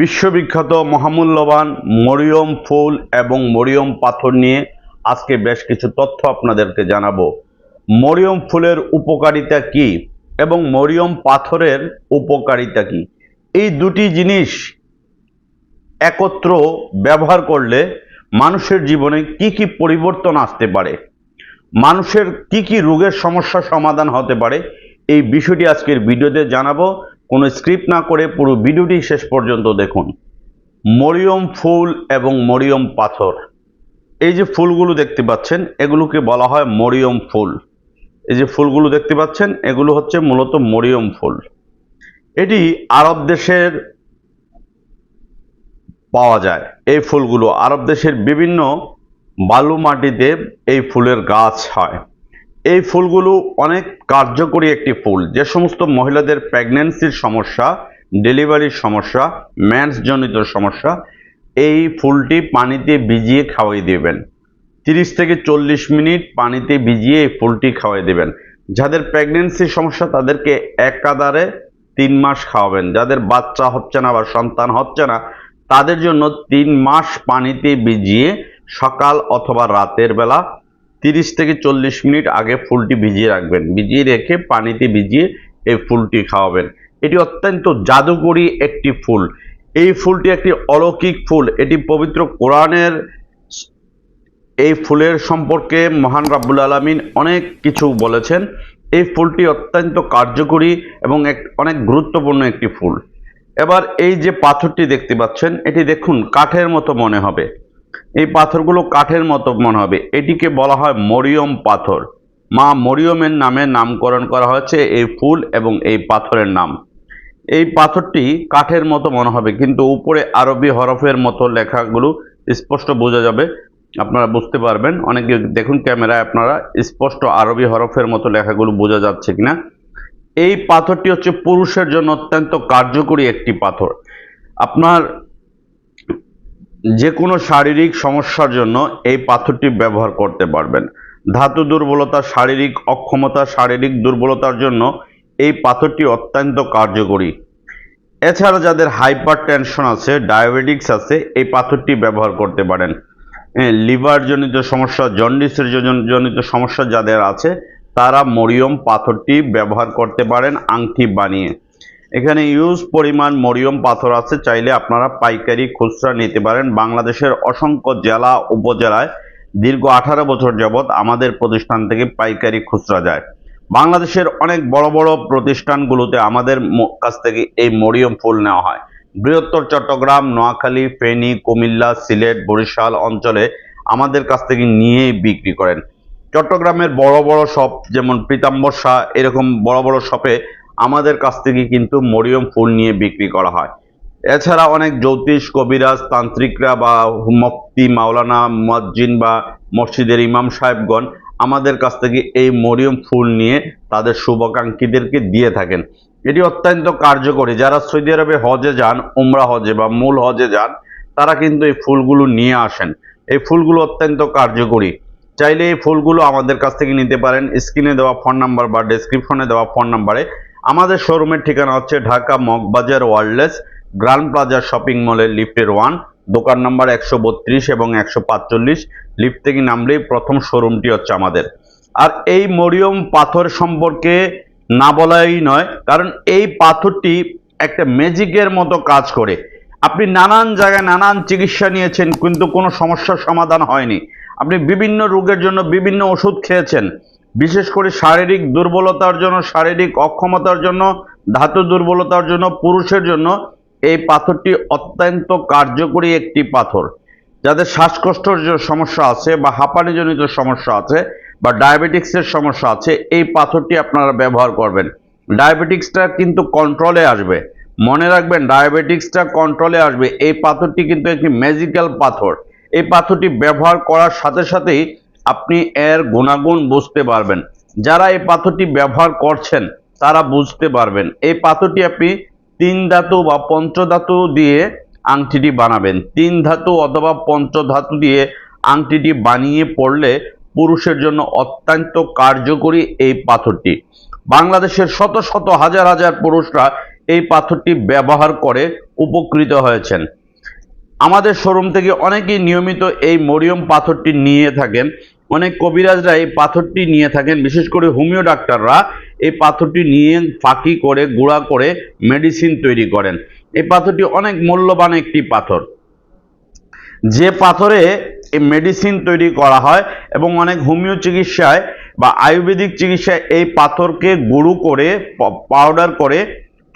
বিশ্ববিখ্যাত মহামূল্যবান মরিয়ম ফুল এবং মরিয়ম পাথর নিয়ে আজকে বেশ কিছু তথ্য আপনাদেরকে জানাব। মরিয়ম ফুলের উপকারিতা কি এবং মরিয়ম পাথরের উপকারিতা কি? এই দুটি জিনিস একত্র ব্যবহার করলে মানুষের জীবনে কি কি পরিবর্তন আসতে পারে, মানুষের কি কি রোগের সমস্যা সমাধান হতে পারে, এই বিষয়টি আজকের ভিডিওতে জানাব। কোনো স্ক্রিপ্ট না করে পুরো ভিডিওটি শেষ পর্যন্ত দেখুন। মরিয়ম ফুল এবং মরিয়ম পাথর। এই যে ফুলগুলো দেখতে পাচ্ছেন, এগুলোকে বলা হয় মরিয়ম ফুল। এই যে ফুলগুলো দেখতে পাচ্ছেন, এগুলো হচ্ছে মূলত মরিয়ম ফুল। এটি আরব দেশের পাওয়া যায় এই ফুলগুলো। আরব দেশের বিভিন্ন বালু মাটিতে এই ফুলের গাছ হয়। এই ফুলগুলো অনেক কার্যকরী একটি ফুল। যে সমস্ত মহিলাদের প্রেগনেন্সির সমস্যা ডেলিভারির সমস্যা ম্যান্সজনিত সমস্যা, এই ফুলটি পানিতে ভিজিয়ে খাওয়াই দেবেন। তিরিশ থেকে চল্লিশ মিনিট পানিতে ভিজিয়ে এই ফুলটি খাওয়াই দেবেন। যাদের প্রেগনেন্সির সমস্যা, তাদেরকে একাধারে তিন মাস খাওয়াবেন। যাদের বাচ্চা হচ্ছে না বা সন্তান হচ্ছে না, তাদের জন্য তিন মাস পানিতে ভিজিয়ে সকাল অথবা রাতের বেলা তিরিশ থেকে চল্লিশ মিনিট আগে ফুলটি ভিজিয়ে রাখবেন। ভিজিয়ে রেখে পানিতে ভিজিয়ে এই ফুলটি খাওয়াবেন। এটি অত্যন্ত জাদুকরী একটি ফুল। এই ফুলটি একটি অলৌকিক ফুল। এটি পবিত্র কোরআনের এই ফুলের সম্পর্কে মহান রাব্বুল আলমিন অনেক কিছু বলেছেন। এই ফুলটি অত্যন্ত কার্যকরী এবং এক, অনেক গুরুত্বপূর্ণ একটি ফুল। এবার এই যে পাথরটি দেখতে পাচ্ছেন, এটি দেখুন, কাঠের মতো মনে হবে। এই পাথরগুলো কাঠের মতো মনে হবে। এটিকে বলা হয় মরিয়ম পাথর। মা মরিয়মের নামে নামকরণ করা হয়েছে এই ফুল এবং এই পাথরের নাম। এই পাথরটি কাঠের মতো মনে হবে, কিন্তু উপরে আরবি হরফের মতো লেখাগুলো স্পষ্ট বোঝা যাবে। আপনারা বুঝতে পারবেন। অনেকে দেখুন ক্যামেরায় আপনারা স্পষ্ট আরবি হরফের মতো লেখাগুলো বোঝা যাচ্ছে কিনা। এই পাথরটি হচ্ছে পুরুষের জন্য অত্যন্ত কার্যকরী একটি পাথর। আপনার যে কোনো শারীরিক সমস্যার জন্য এই পাথরটি ব্যবহার করতে পারবেন। ধাতু দুর্বলতা, শারীরিক অক্ষমতা, শারীরিক দুর্বলতার জন্য এই পাথরটি অত্যন্ত কার্যকরী। এছাড়া যাদের হাইপার টেনশন আছে, ডায়াবেটিক্স আছে, এই পাথরটি ব্যবহার করতে পারেন। লিভার জনিত সমস্যা, জন্ডিসের জনিত সমস্যা যাদের আছে, তারা মরিয়ম পাথরটি ব্যবহার করতে পারেন, আংটি বানিয়ে। এখানে ইউজ পরিমাণ মরিয়ম পাথর আছে, চাইলে আপনারা পাইকারি খুচরা নিতে পারেন। বাংলাদেশের অসংখ্য জেলা, উপজেলায় দীর্ঘ আঠারো বছর যাবৎ আমাদের প্রতিষ্ঠান থেকে পাইকারি খুচরা যায়। বাংলাদেশের অনেক বড় বড় প্রতিষ্ঠানগুলোতে আমাদের কাছ থেকে এই মরিয়ম ফুল নেওয়া হয়। বৃহত্তর চট্টগ্রাম, নোয়াখালী, ফেনী, কুমিল্লা, সিলেট, বরিশাল অঞ্চলে আমাদের কাছ থেকে নিয়েই বিক্রি করেন। চট্টগ্রামের বড় বড় শপ যেমন পীতাম্বর শাহ, এরকম বড় বড় শপে আমাদের কাছ থেকে কিন্তু মরিয়ম ফুল নিয়ে বিক্রি করা হয়। এছাড়া অনেক জ্যোতিষ, কবিরাজ, তান্ত্রিকরা বা মুফতি, মাওলানা, মুয়াজ্জিন বা মসজিদের ইমাম সাহেবগণ আমাদের কাছ থেকে এই মরিয়ম ফুল নিয়ে তাদের শুভাকাঙ্ক্ষীদেরকে দিয়ে থাকেন। এটি অত্যন্ত কার্যকরী। যারা সৌদি আরবে হজে যান, উমরা হজে বা মূল হজে যান, তারা কিন্তু এই ফুলগুলো নিয়ে আসেন। এই ফুলগুলো অত্যন্ত কার্যকরী। চাইলে এই ফুলগুলো আমাদের কাছ থেকে নিতে পারেন। স্ক্রিনে দেওয়া ফোন নাম্বার বা ডেসক্রিপশনে দেওয়া ফোন নাম্বারে আমাদের শোরুমের ঠিকানা হচ্ছে Dhaka Moghbazar wireless, grand plaza shopping মলের লিফটের ওয়ান, দোকান নাম্বার একশো বত্রিশ এবং একশো পাঁচচল্লিশ। লিফট থেকে নামলেই প্রথম শোরুমটি হচ্ছে আমাদের। আর এই মরিয়ম পাথর সম্পর্কে না বলাই নয়, কারণ এই পাথরটি একটা ম্যাজিকের মতো কাজ করে। আপনি নানান জায়গায় নানান চিকিৎসা নিয়েছেন, কিন্তু কোনো সমস্যার সমাধান হয়নি। আপনি বিভিন্ন রোগের জন্য বিভিন্ন ওষুধ খেয়েছেন। বিশেষ করে শারীরিক দুর্বলতার জন্য, শারীরিক অক্ষমতার জন্য, ধাতু দুর্বলতার জন্য, পুরুষের জন্য এই পাথরটি অত্যন্ত কার্যকরী একটি পাথর। যাদের শ্বাসকষ্টর যে সমস্যা আছে বা হাঁপানিজনিত সমস্যা আছে বা ডায়াবেটিক্সের সমস্যা আছে, এই পাথরটি আপনারা ব্যবহার করবেন। ডায়াবেটিক্সটা কিন্তু কন্ট্রোলে আসবে। মনে রাখবেন, ডায়াবেটিক্সটা কন্ট্রোলে আসবে। এই পাথরটি কিন্তু একটি ম্যাজিক্যাল পাথর। এই পাথরটি ব্যবহার করার সাথে সাথেই আপনি এর গুণাগুণ বুঝতে পারবেন। যারা এই পাথরটি ব্যবহার করছেন, তারা বুঝতে পারবেন। এই পাথরটি আপনি তিন ধাতু বা পঞ্চধাতু দিয়ে আংটিটি বানাবেন। তিন ধাতু অথবা পঞ্চধাতু দিয়ে আংটিটি বানিয়ে পড়লে পুরুষের জন্য অত্যন্ত কার্যকরী এই পাথরটি। বাংলাদেশের শত শত হাজার হাজার পুরুষরা এই পাথরটি ব্যবহার করে উপকৃত হয়েছেন। আমাদের শোরুম থেকে অনেকেই নিয়মিত এই মরিয়ম পাথরটি নিয়ে থাকেন। অনেক কবিরাজরা এই পাথরটি নিয়ে থাকেন। বিশেষ করে হোমিও ডাক্তাররা এই পাথরটি নিয়ে ফাঁকি করে, গুঁড়া করে মেডিসিন তৈরি করেন। এই পাথরটি অনেক মূল্যবান একটি পাথর। যে পাথরে এই মেডিসিন তৈরি করা হয় এবং অনেক হোমিও চিকিৎসায় বা আয়ুর্বেদিক চিকিৎসায় এই পাথরকে গুঁড়ো করে, পাউডার করে,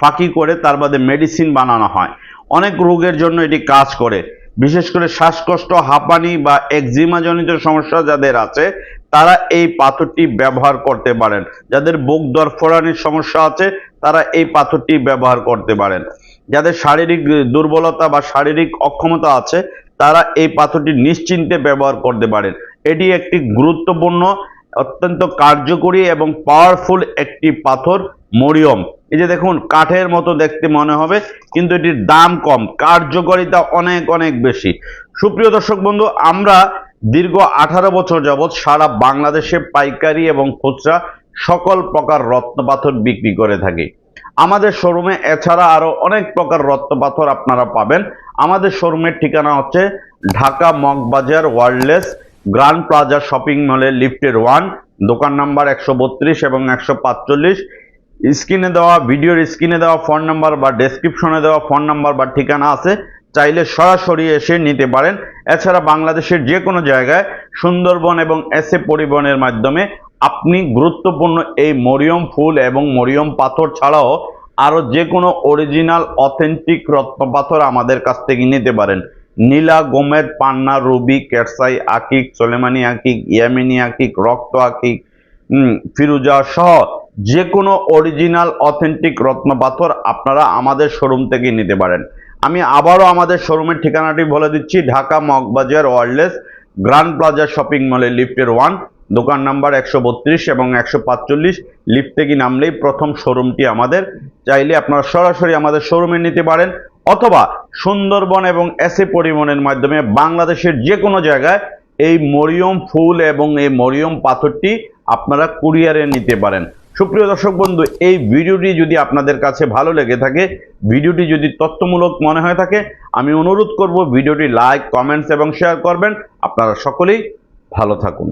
ফাঁকি করে তার বাদে মেডিসিন বানানো হয়। অনেক রোগের জন্য এটি কাজ করে। বিশেষ করে শ্বাসকষ্ট, হাঁপানি বা একজিমাজনিত সমস্যা যাদের আছে, তারা এই পাথরটি ব্যবহার করতে পারেন। যাদের বুক দরফরানির সমস্যা আছে, তারা এই পাথরটি ব্যবহার করতে পারেন। যাদের শারীরিক দুর্বলতা বা শারীরিক অক্ষমতা আছে, তারা এই পাথরটি নিশ্চিন্তে ব্যবহার করতে পারেন। এটি একটি গুরুত্বপূর্ণ, অত্যন্ত কার্যকরী এবং পাওয়ারফুল একটি পাথর। মরিয়ম। এই যে দেখুন, কাঠের মতো দেখতে মনে হবে, কিন্তু এটির দাম কম, কার্যকারিতা অনেক অনেক বেশি। সুপ্রিয় দর্শক বন্ধু, আমরা দীর্ঘ আঠারো বছর যাবৎ সারা বাংলাদেশে পাইকারি এবং খুচরা সকল প্রকার রত্ন পাথর বিক্রি করে থাকি। আমাদের শোরুমে এছাড়া আরও অনেক প্রকার রত্ন পাথর আপনারা পাবেন। আমাদের শোরুমের ঠিকানা হচ্ছে Dhaka Moghbazar wireless grand plaza shopping মলের লিফটের ওয়ান, দোকান নাম্বার একশো বত্রিশ এবং একশো পাঁচচল্লিশ। স্ক্রিনে দেওয়া, ভিডিওর স্ক্রিনে দেওয়া ফোন নাম্বার বা ডেসক্রিপশনে দেওয়া ফোন নাম্বার বা ঠিকানা আছে, চাইলে সরাসরি এসে নিতে পারেন। এছাড়া বাংলাদেশের যে কোনো জায়গায় সুন্দরবন এবং এসে পরিবহনের মাধ্যমে আপনি গুরুত্বপূর্ণ এই মরিয়ম ফুল এবং মরিয়ম পাথর ছাড়াও আরও যে কোনো অরিজিনাল অথেন্টিক রত্ন পাথর আমাদের কাছ থেকে নিতে পারেন। নীলা, গোমেদ, পান্না, রুবি, কেরসাই, আকিক, সোলেমানি আকিক, ইয়ামিনী আকিক, রক্ত আকিক ফিরুজা সহ যে কোনো অরিজিনাল অথেন্টিক রত্ন পাথর আপনারা আমাদের শোরুম থেকে নিতে পারেন। আমি আবারও আমাদের শোরুমের ঠিকানাটি বলে দিচ্ছি, Dhaka Moghbazar wireless grand plaza shopping মলে লিফটের ওয়ান দোকান নাম্বার একশো বত্রিশ এবং একশো পাঁচচল্লিশ। লিফট থেকে নামলেই প্রথম শোরুমটি আমাদের। চাইলে আপনারা সরাসরি আমাদের শোরুমে নিতে পারেন, অথবা সুন্দরবন এবং এসে পরিবহনের মাধ্যমে বাংলাদেশের যে কোনো জায়গায় এই মরিয়ম ফুল এবং এই মরিয়ম পাথরটি আপনারা কুরিয়ারে নিতে পারেন। সুপ্রিয় দর্শক বন্ধু, এই ভিডিওটি যদি আপনাদের কাছে ভালো লেগে থাকে, ভিডিওটি যদি তথ্যমূলক মনে হয়ে থাকে, আমি অনুরোধ করব ভিডিওটি লাইক, কমেন্টস এবং শেয়ার করবেন। আপনারা সকলেই ভালো থাকুন।